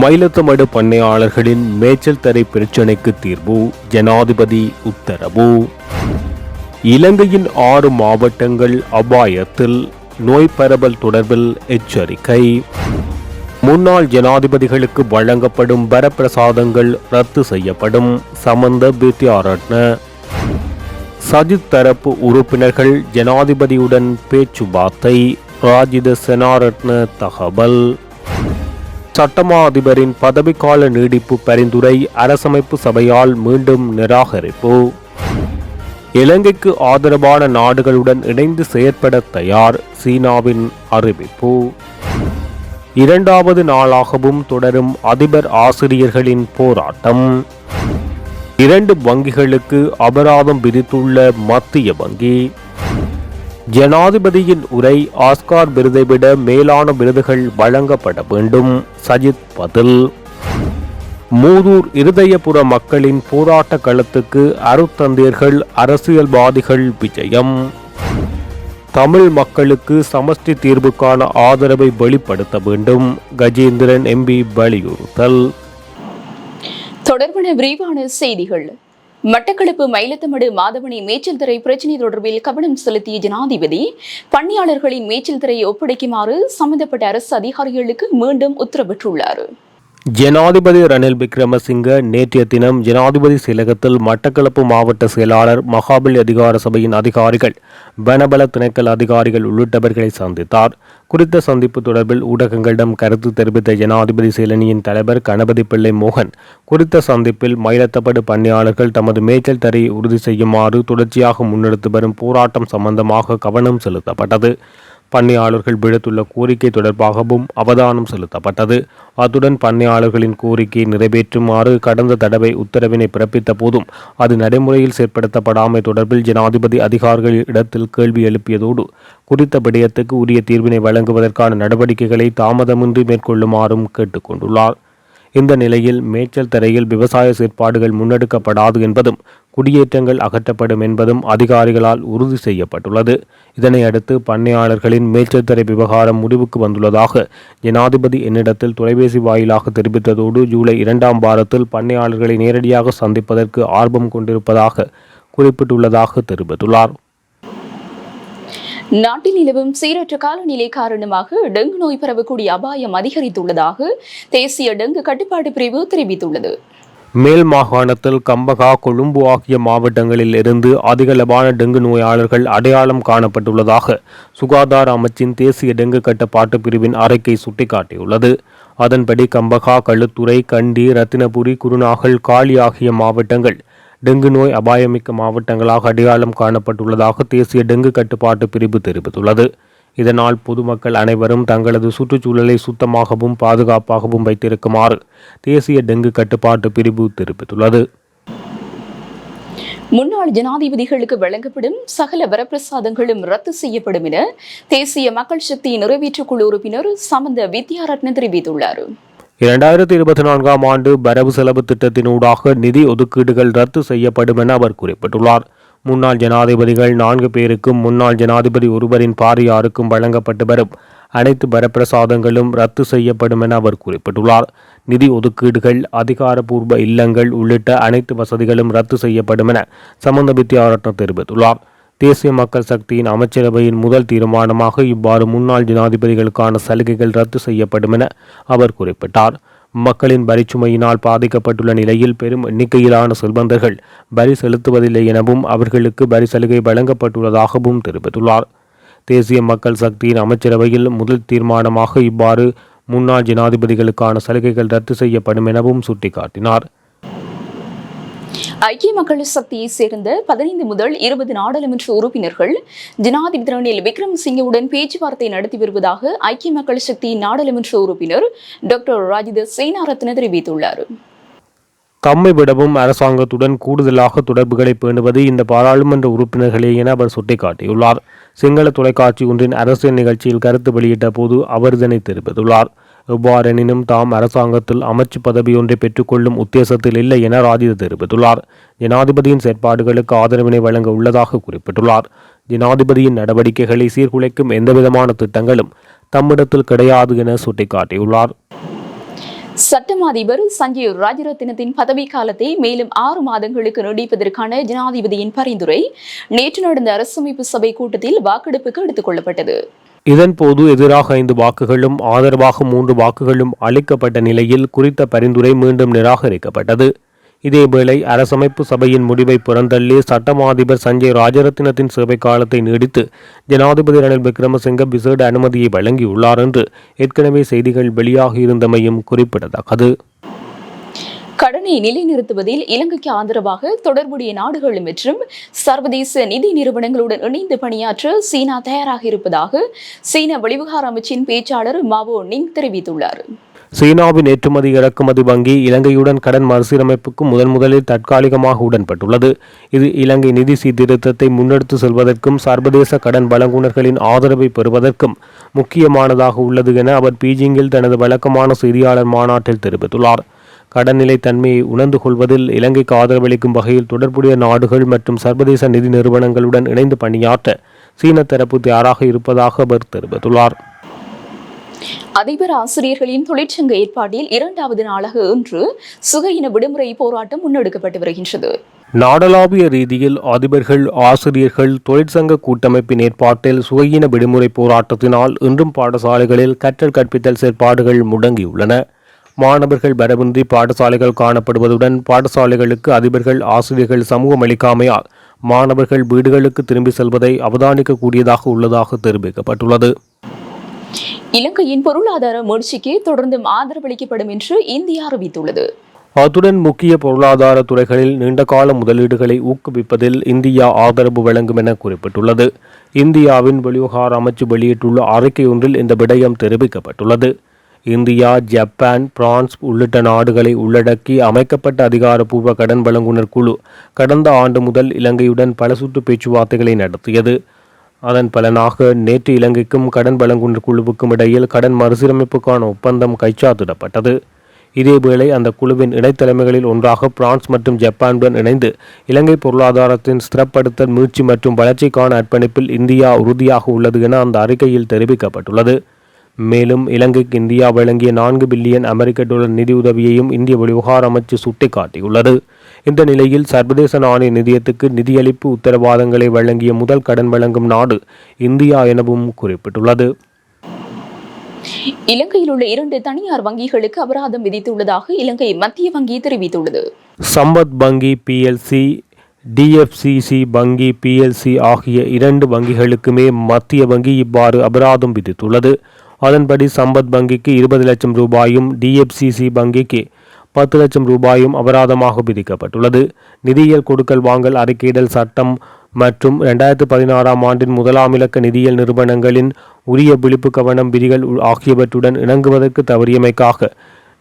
மயிலத்தமடு பண்ணையாளர்களின் மேய்ச்சல் தரை பிரச்சினைக்கு தீர்வு. ஜனாதிபதி உத்தரவு. இலங்கையின் ஆறு மாவட்டங்கள் அபாயத்தில். நோய் பரவல் தொடர்பில் எச்சரிக்கை. முன்னாள் ஜனாதிபதிகளுக்கு வழங்கப்படும் வரப்பிரசாதங்கள் ரத்து செய்யப்படும். சமந்த வித்யாரட்ன சஜித் தரப்பு உறுப்பினர்கள் ஜனாதிபதியுடன் பேச்சுவார்த்தை. ராஜித செனாரட்ன தகவல். சட்டமா அதிபரின் பதவிக்கால நீடிப்பு பரிந்துரை அரசமைப்பு சபையால் மீண்டும் நிராகரிப்பு. இலங்கைக்கு ஆதரவான நாடுகளுடன் இணைந்து செயற்பட தயார் சீனாவின் அறிவிப்பு. இரண்டாவது நாளாகவும் தொடரும் அதிபர் ஆசிரியர்களின் போராட்டம். இரண்டு வங்கிகளுக்கு அபராதம் விதித்துள்ள மத்திய வங்கி. ஜனாதிபதியின் உரை ஆஸ்கார் விருதை விட மேலான விருதுகள் வழங்கப்பட வேண்டும். சஜித் பதில். மூதூர் இருதயபுர மக்களின் போராட்ட களத்துக்கு அருத்தந்தீர்கள் அரசியல்வாதிகள் விஜயம். தமிழ் மக்களுக்கு சமஷ்டி தீர்வுக்கான ஆதரவை வெளிப்படுத்த வேண்டும். கஜேந்திரன் எம்பி வலியுறுத்தல் தொடர்பான விரிவான செய்திகள். மட்டக்களப்பு மயிலத்தமடு மாதவனி மேய்ச்சல் துறை பிரச்சினை தொடர்பில் கவனம் செலுத்திய ஜனாதிபதி பணியாளர்களின் மேய்ச்சல் துறையை ஒப்படைக்குமாறு சம்பந்தப்பட்ட அரசு அதிகாரிகளுக்கு மீண்டும் உத்தரவிட்டுள்ளார். ஜனாதிபதி ரணில் விக்ரமசிங்க நேற்றைய தினம் ஜனாதிபதி செயலகத்தில் மட்டக்களப்பு மாவட்ட செயலாளர் மகாபலி அதிகார சபையின் அதிகாரிகள் வனபல திணைக்கள் அதிகாரிகள் உள்ளிட்டவர்களை சந்தித்தார். குறித்த சந்திப்பு தொடர்பில் ஊடகங்களிடம் கருத்து தெரிவித்த ஜனாதிபதி செயலணியின் தலைவர் கணபதி பிள்ளை மோகன் குறித்த சந்திப்பில் மயிலத்தப்படு பணியாளர்கள் தமது மேய்ச்சல் தரையை உறுதி செய்யுமாறு தொடர்ச்சியாக முன்னெடுத்து வரும் போராட்டம் சம்பந்தமாக கவனம் செலுத்தப்பட்டது. பண்ணையாளர்கள் விடுத்துள்ள கோரிக்கை தொடர்பாகவும் அவதானம் செலுத்தப்பட்டது. அத்துடன் பண்ணையாளர்களின் கோரிக்கையை நிறைவேற்றுமாறு கடந்த தடவை உத்தரவினை பிறப்பித்த போதும் அது நடைமுறையில் செயற்படுத்தப்படாமை தொடர்பில் ஜனாதிபதி அதிகாரிகள் இடத்தில் கேள்வி எழுப்பியதோடு குறித்த விடயத்துக்கு உரிய தீர்வினை வழங்குவதற்கான நடவடிக்கைகளை தாமதமின்றி மேற்கொள்ளுமாறும் கேட்டுக்கொண்டுள்ளார். இந்த நிலையில் மேய்ச்சல் தரையில் விவசாய செயற்பாடுகள் முன்னெடுக்கப்படாது என்பதும் குடியேற்றங்கள் அகற்றப்படும் என்பதும் அதிகாரிகளால் உறுதி செய்யப்பட்டுள்ளது. இதனை அடுத்து பண்ணையாளர்களின் மேய்ச்சல் தரை விவகாரம் முடிவுக்கு வந்துள்ளதாக ஜனாதிபதி என்னிடத்தில் தொலைபேசி வாயிலாக தெரிவித்ததோடு ஜூலை இரண்டாம் வாரத்தில் பண்ணையாளர்களை நேரடியாக சந்திப்பதற்கு ஆர்வம் கொண்டிருப்பதாக குறிப்பிட்டுள்ளதாக தெரிவித்துள்ளார். நாட்டில் நிலவும் சீரற்ற காலநிலை காரணமாக டெங்கு நோய் பரவக்கூடிய அபாயம் அதிகரித்துள்ளதாக தேசிய டெங்கு கட்டுப்பாட்டு பிரிவு தெரிவித்துள்ளது. மேல் மாகாணத்தில் கம்பகா கொழும்பு ஆகிய மாவட்டங்களில் இருந்து அதிகளவான டெங்கு நோயாளர்கள் அடையாளம் காணப்பட்டுள்ளதாக சுகாதார அமைச்சின் தேசிய டெங்கு கட்டுப்பாட்டு பிரிவின் அறிக்கை சுட்டிக்காட்டியுள்ளது. அதன்படி கம்பகா களுத்துறை கண்டி ரத்தினபுரி குருநாகல் காளி ஆகிய மாவட்டங்கள் டெங்கு நோய் அபாயமிக்க மாவட்டங்களாக அடையாளம் காணப்பட்டுள்ளதாக தேசிய டெங்கு கட்டுப்பாட்டு பிரிவு தெரிவித்துள்ளது. இதனால் பொதுமக்கள் அனைவரும் தங்களது சுற்றுச்சூழலை சுத்தமாகவும் பாதுகாப்பாகவும் வைத்திருக்குமாறு தேசிய டெங்கு கட்டுப்பாட்டு பிரிவு தெரிவித்துள்ளது. முன்னாள் ஜனாதிபதிகளுக்கு வழங்கப்படும் சகல வரப்பிரசாதங்களும் ரத்து செய்யப்படும் என தேசிய மக்கள் சக்தி நிறைவேற்றுக் குழு உறுப்பினர் சமந்த வித்யாரத்ன தெரிவித்துள்ளார். இரண்டாயிரத்தி இருபத்தி நான்காம் ஆண்டு வரவு செலவு திட்டத்தினூடாக நிதி ஒதுக்கீடுகள் ரத்து செய்யப்படும் என அவர் குறிப்பிட்டுள்ளார். முன்னாள் ஜனாதிபதிகள் நான்கு பேருக்கும் முன்னாள் ஜனாதிபதி ஒருவரின் பாரியாருக்கும் வழங்கப்பட்டு வரும் அனைத்து வரப்பிரசாதங்களும் ரத்து செய்யப்படும் என அவர் குறிப்பிட்டுள்ளார். நிதி ஒதுக்கீடுகள் அதிகாரப்பூர்வ இல்லங்கள் உள்ளிட்ட அனைத்து வசதிகளும் ரத்து செய்யப்படும் என சம்பந்த வித்யாரட்னம் தெரிவித்துள்ளார். தேசிய மக்கள் சக்தியின் அமைச்சரவையின் முதல் தீர்மானமாக இவ்வாறு முன்னாள் ஜனாதிபதிகளுக்கான சலுகைகள் ரத்து செய்யப்படும் என அவர் குறிப்பிட்டார். மக்களின் வரிச்சுமையினால் பாதிக்கப்பட்டுள்ள நிலையில் பெரும் எண்ணிக்கையிலான செல்வந்தர்கள் வரி செலுத்துவதில்லை எனவும் அவர்களுக்கு வரி சலுகை வழங்கப்பட்டுள்ளதாகவும் தெரிவித்துள்ளார். தேசிய மக்கள் சக்தியின் அமைச்சரவையில் முதல் தீர்மானமாக இவ்வாறு முன்னாள் ஜனாதிபதிகளுக்கான சலுகைகள் ரத்து செய்யப்படும் எனவும் சுட்டிக்காட்டினார். ஐக்கிய மக்கள் சக்தியை சேர்ந்த பதினைந்து முதல் இருபது நாடாளுமன்ற உறுப்பினர்கள் ஜனாதிபதி ரணில் விக்ரமசிங்கவுடன் பேச்சுவார்த்தை நடத்தி வருவதாக ஐக்கிய மக்கள் சக்தியின் நாடாளுமன்ற உறுப்பினர் டாக்டர் ராஜித சேனாரத்ன தெரிவித்துள்ளார். தம்மை விடவும் அரசாங்கத்துடன் கூடுதலாக தொடர்புகளை பேணுவது இந்த பாராளுமன்ற உறுப்பினர்களே என அவர் சுட்டிக்காட்டியுள்ளார். சிங்கள தொலைக்காட்சி ஒன்றின் அரசியல் நிகழ்ச்சியில் கருத்து வெளியிட்ட போது அவர் இதனை தெரிவித்துள்ளார். எவ்வாறெனினும் தாம் அரசாங்கத்தில் அமைச்சு பதவியொன்றை பெற்றுக்கொள்ளும் உத்தேசத்தில் இல்லை என ராஜித தெரிவித்துள்ளார். ஜனாதிபதியின் செயற்பாடுகளுக்கு ஆதரவினை வழங்க உள்ளதாக குறிப்பிட்டுள்ளார். ஜனாதிபதியின் நடவடிக்கைகளை சீர்குலைக்கும் எந்தவிதமான திட்டங்களும் தம்மிடத்தில் கிடையாது என சுட்டிக்காட்டியுள்ளார். சட்டம் அதிபர் சஞ்சீவ் ராஜரத்தினத்தின் பதவி காலத்தை மேலும் ஆறு மாதங்களுக்கு நீடிப்பதற்கான ஜனாதிபதியின் பரிந்துரை நேற்று நடந்த அரசமைப்பு சபை கூட்டத்தில் வாக்கெடுப்புக்கு எடுத்துக் கொள்ளப்பட்டது. இதன்போது எதிராக ஐந்து வாக்குகளும் ஆதரவாக மூன்று வாக்குகளும் அளிக்கப்பட்ட நிலையில் குறித்த பரிந்துரை மீண்டும் நிராகரிக்கப்பட்டது. இதேவேளை அரசமைப்பு சபையின் முடிவை புறந்தள்ளி சட்டமா அதிபர் சஞ்சய் ராஜரத்தினத்தின் சேவை காலத்தை நீடித்து ஜனாதிபதி ரணில் விக்ரமசிங்க விசேட அனுமதியை வழங்கியுள்ளார் என்று ஏற்கனவே செய்திகள் வெளியாகியிருந்தமையும் குறிப்பிடத்தக்கது. கடனை நிலைநிறுத்துவதில் இலங்கைக்கு ஆதரவாக தொடர்புடைய நாடுகள் மற்றும் சர்வதேச நிதி நிறுவனங்களுடன் இணைந்து பணியாற்ற சீனா தயாராக இருப்பதாக சீன வெளிவிவகார அமைச்சின் பேச்சாளர் மாவோ நிங் தெரிவித்துள்ளார். சீனாவின் ஏற்றுமதி இறக்குமதி வங்கி இலங்கையுடன் கடன் மறுசீரமைப்புக்கு முதன் முதலில் தற்காலிகமாக உடன்பட்டுள்ளது. இது இலங்கை நிதி சீர்திருத்தத்தை முன்னெடுத்து செல்வதற்கும் சர்வதேச கடன் வழங்குனர்களின் ஆதரவை பெறுவதற்கும் முக்கியமானதாக உள்ளது என அவர் பீஜிங்கில் தனது வழக்கமான செய்தியாளர் மாநாட்டில் தெரிவித்துள்ளார். கடன்நிலை தன்மையை உணர்ந்து கொள்வதில் இலங்கைக்கு ஆதரவளிக்கும் வகையில் தொடர்புடைய நாடுகள் மற்றும் சர்வதேச நிதி நிறுவனங்களுடன் இணைந்து பணியாற்ற சீன தரப்பு தயாராக இருப்பதாக அவர் தெரிவித்துள்ளார். அதிபர் ஆசிரியர்களின் தொழிற்சங்க ஏற்பாட்டில் இரண்டாவது நாளாக இன்று சுகையின விடுமுறை போராட்டம் முன்னெடுக்கப்பட்டு வருகின்றது. நாடளாவிய ரீதியில் அதிபர்கள் ஆசிரியர்கள் தொழிற்சங்க கூட்டமைப்பின் ஏற்பாட்டில் சுகையின விடுமுறை போராட்டத்தினால் இன்றும் பாடசாலைகளில் கற்றல் கற்பித்தல் செயற்பாடுகள் முடங்கியுள்ளன. மாணவர்கள் வரவின்றி பாடசாலைகள் காணப்படுவதுடன் பாடசாலைகளுக்கு அதிபர்கள் ஆசிரியர்கள் சமூகம் அளிக்காமையால் மாணவர்கள் வீடுகளுக்கு திரும்பி செல்வதை அவதானிக்கக்கூடியதாக உள்ளதாக தெரிவிக்கப்பட்டுள்ளது. இலங்கையின் பொருளாதார முயற்சிக்கு தொடர்ந்தும் ஆதரவளிக்கப்படும் என்று இந்தியா அறிவித்துள்ளது. அத்துடன் முக்கிய பொருளாதார துறைகளில் நீண்டகால முதலீடுகளை ஊக்குவிப்பதில் இந்தியா ஆதரவு வழங்கும் என குறிப்பிட்டுள்ளது. இந்தியாவின் வெளிவிவகார அமைச்சு வெளியிட்டுள்ள அறிக்கை ஒன்றில் இந்த விடயம் தெரிவிக்கப்பட்டுள்ளது. இந்தியா ஜப்பான் பிரான்ஸ் உள்ளிட்ட நாடுகளை உள்ளடக்கி அமைக்கப்பட்ட அதிகாரப்பூர்வ கடன் வழங்குனர் குழு கடந்த ஆண்டு முதல் இலங்கையுடன் பல சுற்று பேச்சுவார்த்தைகளை நடத்தியது. அதன் பலனாக நேற்று இலங்கைக்கும் கடன் வழங்குனர் குழுவுக்கும் இடையில் கடன் மறுசீரமைப்புக்கான ஒப்பந்தம் கைச்சாத்திடப்பட்டது. இதேவேளை அந்த குழுவின் இணைத்தலைமைகளில் ஒன்றாக பிரான்ஸ் மற்றும் ஜப்பானுடன் இணைந்து இலங்கை பொருளாதாரத்தின் ஸ்திரப்படுத்தல் மீட்சி மற்றும் வளர்ச்சிக்கான அர்ப்பணிப்பில் இந்தியா உறுதியாக உள்ளது என அந்த அறிக்கையில் தெரிவிக்கப்பட்டுள்ளது. மேலும் இலங்கைக்கு இந்தியா வழங்கிய நான்கு பில்லியன் அமெரிக்க டாலர் நிதியுதவியையும் இந்திய வெளிவிவகார அமைச்சு சுட்டிக்காட்டியுள்ளது. இந்த நிலையில் சர்வதேச நாணய நிதியத்துக்கு நிதியளிப்பு உத்தரவாதங்களை வழங்கிய முதல் கடன் வழங்கும் நாடு இந்தியா எனவும் குறிப்பிட்டுள்ளது. இலங்கையில் உள்ள இரண்டு தனியார் வங்கிகளுக்கு அபராதம் விதித்துள்ளதாக இலங்கை மத்திய வங்கி தெரிவித்துள்ளது. சம்பத் வங்கி பிஎல்சி டிஎஃப்சிசி வங்கி பிஎல்சி ஆகிய இரண்டு வங்கிகளுக்குமே மத்திய வங்கி இவ்வாறு அபராதம் விதித்துள்ளது. அதன்படி சம்பத் வங்கிக்கு இருபது லட்சம் ரூபாயும் டிஎஃப்சிசி வங்கிக்கு பத்து லட்சம் ரூபாயும் அபராதமாக விதிக்கப்பட்டுள்ளது. நிதியியல் கொடுக்கல் வாங்கல் அறிக்கையிடல் சட்டம் மற்றும் இரண்டாயிரத்து பதினாறாம் ஆண்டின் முதலாம் இலக்க நிதியியல் நிறுவனங்களின் உரிய விழிப்பு கவனம் விதிகள் ஆகியவற்றுடன் இணங்குவதற்கு தவறியமைக்காக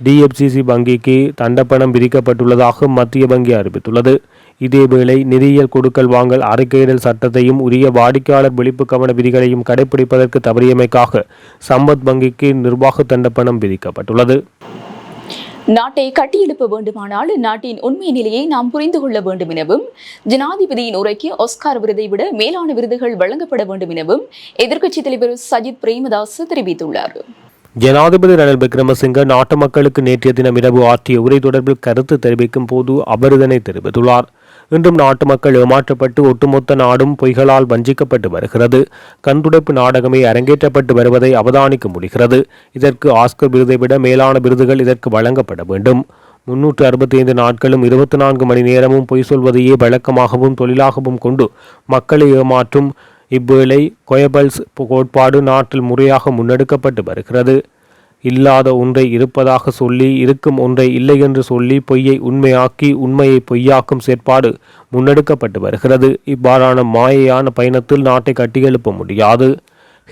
டிஎஃப்சிசி வங்கிக்கு தண்டப்பணம் விதிக்கப்பட்டுள்ளதாக மத்திய வங்கி அறிவித்துள்ளது. இதேவேளை நிதியியல் கொடுக்கல் வாங்கல் அறிக்கையிடல் சட்டத்தையும் உரிய வாடிக்கையாளர் விழிப்பு கவன விதிகளையும் கடைபிடிப்பதற்கு தவறியமைக்காக சம்பத் வங்கிக்கு நிர்வாக தண்டப்பணம் விதிக்கப்பட்டுள்ளது. நாட்டை கட்டியெழுப்ப வேண்டுமானால் நாட்டின் உண்மை நிலையை நாம் புரிந்து கொள்ள வேண்டும் எனவும் ஜனாதிபதியின் உரைக்கு ஆஸ்கார் விருதை விட மேலான விருதுகள் வழங்கப்பட வேண்டும் எனவும் எதிர்க்கட்சித் தலைவர் சஜித் பிரேமதாஸ் தெரிவித்துள்ளார். ஜனாதிபதி ரணில் விக்ரமசிங்க நாட்டு மக்களுக்கு நேற்றைய தினம் இரவு ஆற்றிய உரை தொடர்பில் கருத்து தெரிவிக்கும் போது அவர் இதனை தெரிவித்துள்ளார். இன்றும் நாட்டு மக்கள் ஏமாற்றப்பட்டு ஒட்டுமொத்த நாடும் பொய்களால் வஞ்சிக்கப்பட்டு வருகிறது. கண்துடைப்பு நாடகமே அரங்கேற்றப்பட்டு வருவதை அவதானிக்க முடிகிறது. இதற்கு ஆஸ்கர் விருதை விட மேலான விருதுகள் இதற்கு வழங்கப்பட வேண்டும். முன்னூற்று அறுபத்தி ஐந்து நாட்களும் இருபத்தி நான்கு மணி நேரமும் பொய் சொல்வதையே வழக்கமாகவும் தொழிலாகவும் கொண்டு மக்களை ஏமாற்றும் இவ்வேளை கொயபல்ஸ் கோட்பாடு நாட்டில் முறையாக முன்னெடுக்கப்பட்டு வருகிறது. இல்லாத ஒன்றை இருப்பதாக சொல்லி இருக்கும் ஒன்றை இல்லை என்று சொல்லி பொய்யை உண்மையாக்கி உண்மையை பொய்யாக்கும் செயற்பாடு முன்னெடுக்கப்பட்டு வருகிறது. இவ்வாறான மாயையான பயணத்தில் நாட்டை கட்டியெழுப்ப முடியாது.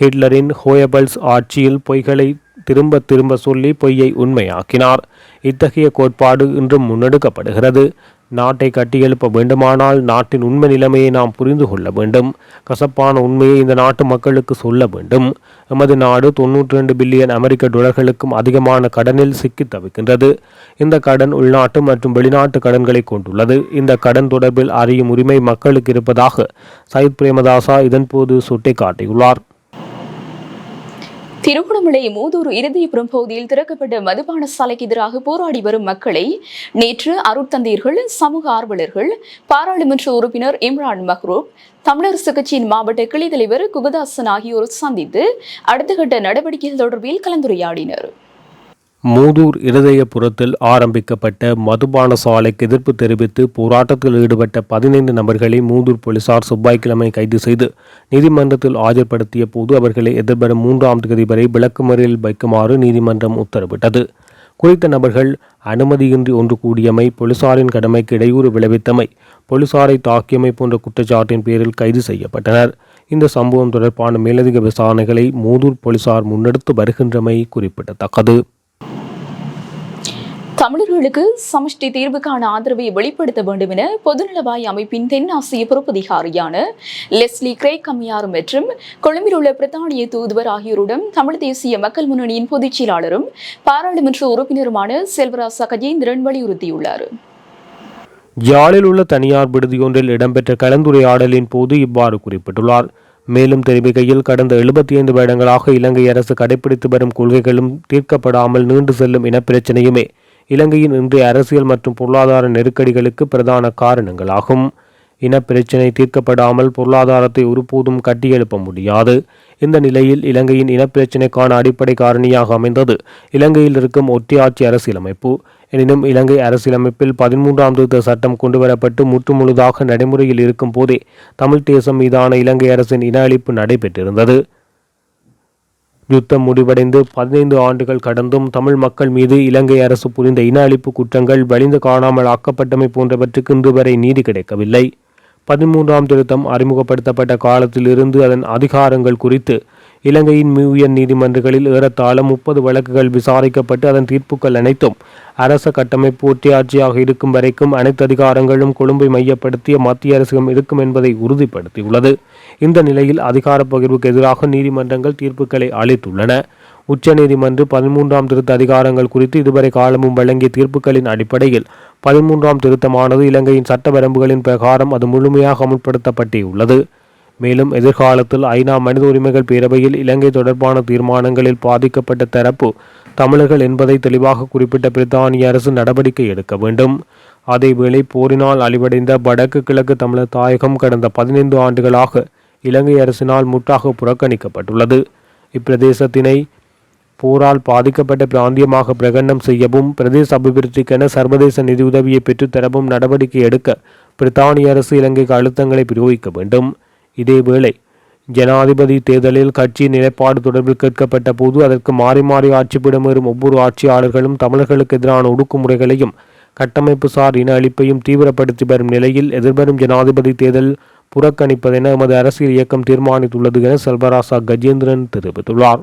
ஹிட்லரின் ஹோயபல்ஸ் ஆட்சியில் பொய்களை திரும்ப திரும்ப சொல்லி பொய்யை உண்மையாக்கினார். இத்தகைய கோட்பாடு இன்றும் முன்னெடுக்கப்படுகிறது. நாட்டை கட்டியெழுப்ப வேண்டுமானால் நாட்டின் உண்மை நிலைமையை நாம் புரிந்து கொள்ள வேண்டும். கசப்பான உண்மையை இந்த நாட்டு மக்களுக்கு சொல்ல வேண்டும். எமது நாடு தொன்னூற்றி ரெண்டு பில்லியன் அமெரிக்க டொலர்களுக்கும் அதிகமான கடனில் சிக்கி தவிக்கின்றது. இந்த கடன் உள்நாட்டு மற்றும் வெளிநாட்டு கடன்களை கொண்டுள்ளது. இந்த கடன் தொடர்பில் அறியும் உரிமை மக்களுக்கு இருப்பதாக சயித் பிரேமதாசா இதன்போது சுட்டிக்காட்டியுள்ளார். திருகோணமலை மூதூர் இருதயபுரம் பகுதியில் திறக்கப்பட்ட மதுபான சாலைக்கு எதிராக போராடி வரும் மக்களை நேற்று அருட்தந்தையர்கள் சமூக ஆர்வலர்கள் பாராளுமன்ற உறுப்பினர் இம்ரான் மஹ்ரூப் தமிழரசு கட்சியின் மாவட்ட கிளை தலைவர் குகதாசன் ஆகியோர் சந்தித்து அடுத்த கட்ட நடவடிக்கைகள் தொடர்பில் கலந்துரையாடினர். மூதூர் இருதயபுரத்தில் ஆரம்பிக்கப்பட்ட மதுபான சாலைக்கு எதிர்ப்பு தெரிவித்து போராட்டத்தில் ஈடுபட்ட பதினைந்து நபர்களை மூதூர் போலீசார் செவ்வாய்க்கிழமை கைது செய்து நீதிமன்றத்தில் ஆஜர்படுத்திய போது அவர்களை எதிர்வரும் மூன்றாம் தேதி வரை விளக்குமறியலில் வைக்குமாறு நீதிமன்றம் உத்தரவிட்டது. குறித்த நபர்கள் அனுமதியின்றி ஒன்று கூடியமை போலீசாரின் கடமைக்கு இடையூறு விளைவித்தமை போலீசாரை தாக்கியமை போன்ற குற்றச்சாட்டின் பேரில் கைது செய்யப்பட்டனர். இந்த சம்பவம் தொடர்பான மேலதிக விசாரணைகளை மூதூர் போலீசார் முன்னெடுத்து வருகின்றமை குறிப்பிடத்தக்கது. தமிழர்களுக்கு சமஷ்டி தீர்வுக்கான ஆதரவை வெளிப்படுத்த வேண்டும் என பொதுநலவாய் அமைப்பின் தென்னாசிய பொறுப்பதிகாரியான லெஸ்லி கிரேக் அம்மையார் மற்றும் கொழும்பில் உள்ள பிரித்தானிய தூதுவர் ஆகியோருடன் தமிழ் தேசிய மக்கள் முன்னணியின் பொதுச் செயலாளரும் பாராளுமன்ற உறுப்பினருமான செல்வராசா கஜேந்திரன் வலியுறுத்தியுள்ளார். யாழில் உள்ள தனியார் விடுதியொன்றில் இடம்பெற்ற கலந்துரையாடலின் போது இவ்வாறு குறிப்பிட்டுள்ளார். மேலும் தெரிவிக்கையில் கடந்த எழுபத்தி ஐந்து வருடங்களாக இலங்கை அரசு கடைபிடித்து வரும் கொள்கைகளும் தீர்க்கப்படாமல் நீண்டு செல்லும் இனப்பிரச்சனையுமே இலங்கையின் இன்றைய அரசியல் மற்றும் பொருளாதார நெருக்கடிகளுக்கு பிரதான காரணங்களாகும். இனப்பிரச்சினை தீர்க்கப்படாமல் பொருளாதாரத்தை ஒருபோதும் கட்டியெழுப்ப முடியாது. இந்த நிலையில் இலங்கையின் இனப்பிரச்சினைக்கான அடிப்படை காரணியாக அமைந்தது இலங்கையில் இருக்கும் ஒட்டியாட்சி அரசியலமைப்பு. எனினும் இலங்கை அரசியலமைப்பில் பதிமூன்றாம் திருத்த சட்டம் கொண்டுவரப்பட்டு முற்றுமுழுதாக நடைமுறையில் இருக்கும் போதே தமிழ் தேசம் மீதான இலங்கை அரசின் இன அழிப்பு நடைபெற்றிருந்தது. யுத்தம் முடிவடைந்து பதினைந்து ஆண்டுகள் கடந்தும் தமிழ் மக்கள் மீது இலங்கை அரசு புரிந்த இன அழிப்பு குற்றங்கள் வலிந்து காணாமல் ஆக்கப்பட்டமை போன்றவற்றுக்கு இன்று வரை நீதி கிடைக்கவில்லை. பதிமூன்றாம் திருத்தம் அறிமுகப்படுத்தப்பட்ட காலத்திலிருந்து அதன் அதிகாரங்கள் குறித்து இலங்கையின் உயர் நீதிமன்றங்களில் ஏறத்தாழ முப்பது வழக்குகள் விசாரிக்கப்பட்டு அதன் தீர்ப்புகள் அனைத்தும் அரச கட்டமைப்பு ஒற்றையாட்சியாக இருக்கும் வரைக்கும் அனைத்து அதிகாரங்களும் கொழும்பை மையப்படுத்திய மத்திய அரசிடம் இருக்கும் என்பதை உறுதிப்படுத்தியுள்ளது. இந்த நிலையில் அதிகார பகிர்வுக்கு எதிராக நீதிமன்றங்கள் தீர்ப்புகளை அளித்துள்ளன. உச்சநீதிமன்றம் பதிமூன்றாம் திருத்த அதிகாரங்கள் குறித்து இதுவரை காலமும் வழங்கிய தீர்ப்புகளின் அடிப்படையில் பதிமூன்றாம் திருத்தமானது இலங்கையின் சட்ட வரம்புகளின் பிரகாரம் அது முழுமையாக அமுல்படுத்தப்பட்டே உள்ளது மேலும் எதிர்காலத்தில் ஐநா மனித உரிமைகள் பேரவையில் இலங்கை தொடர்பான தீர்மானங்களில் பாதிக்கப்பட்ட தரப்பு தமிழர்கள் என்பதை தெளிவாக குறிப்பிட்ட பிரித்தானிய அரசு நடவடிக்கை எடுக்க வேண்டும். அதேவேளை போரினால் அழிவடைந்த வடக்கு கிழக்கு தமிழர் தாயகம் கடந்த பதினைந்து ஆண்டுகளாக இலங்கை அரசினால் முற்றாக புறக்கணிக்கப்பட்டுள்ளது. இப்பிரதேசத்தினை போரால் பாதிக்கப்பட்ட பிராந்தியமாக பிரகடனம் செய்யவும் பிரதேச அபிவிருத்திக்கென சர்வதேச நிதியுதவியை பெற்றுத்தரவும் நடவடிக்கை எடுக்க பிரித்தானிய அரசு இலங்கைக்கு அழுத்தங்களை பிரயோகிக்க வேண்டும். இதேவேளை ஜனாதிபதி தேர்தலில் கட்சியின் நிலைப்பாடு தொடர்பில் கேட்கப்பட்ட போது அதற்கு மாறி மாறி ஆட்சிப்பிடமேறும் ஒவ்வொரு ஆட்சியாளர்களும் தமிழர்களுக்கு எதிரான ஒடுக்குமுறைகளையும் கட்டமைப்பு சார் இன அழிப்பையும் தீவிரப்படுத்தி வரும் நிலையில் எதிர்வரும் ஜனாதிபதி தேர்தல் புறக்கணிப்பதென எமது அரசியல் இயக்கம் தீர்மானித்துள்ளது என செல்வராசா கஜேந்திரன் தெரிவித்துள்ளார்.